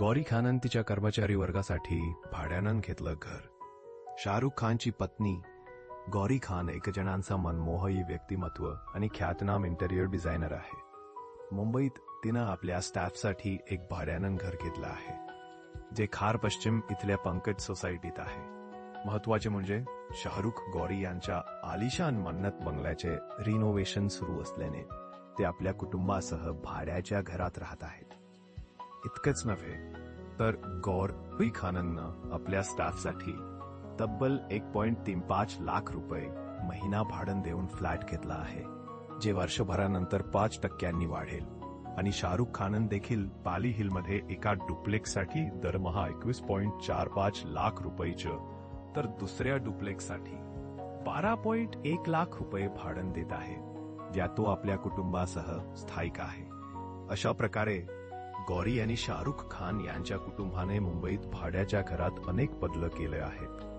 गौरी खानन तिच्या कर्मचारी वर्गासाठी भाड्यानं घेतलं घर. शाहरुख खानची पत्नी गौरी खान एकजणांचा मनमोहई व्यक्तिमत्व आणि ख्यातनाम इंटेरियर डिझायनर आहे. मुंबईत तिनं आपल्या स्टाफसाठी एक भाड्यानं घर घेतलं आहे जे खार पश्चिम इथल्या पंकज सोसायटीत आहे. महत्त्वाचे म्हणजे शाहरुख गौरी यांच्या आलिशान मन्नत बंगल्याचे रिनोव्हेशन सुरू असल्याने ते आपल्या कुटुंबासह भाड्याच्या घरात राहत आहेत. इतकंच नव्हे तर गौरी खाननं आपल्या स्टाफसाठी तब्बल एक पॉइंट तीन पाच लाख रुपये महिना भाडण देऊन फ्लॅट घेतला आहे जे वर्षभरानंतर पाच टक्क्यांनी वाढेल. आणि शाहरुख खानन देखील पाली हिलमध्ये एका डुप्लेक्ससाठी दरमहा एकवीस पॉइंट चार पाच लाख रुपयेचं तर दुसऱ्या डुप्लेक्ससाठी बारा पॉइंट एक लाख रुपये भाडण देत आहे ज्या तो आपल्या कुटुंबासह स्थायिक आहे. अशा प्रकारे गौरी आणि शाहरुख खान यांच्या कुटुंबाने मुंबईत भाड्याच्या घरात अनेक बदल केले आहेत.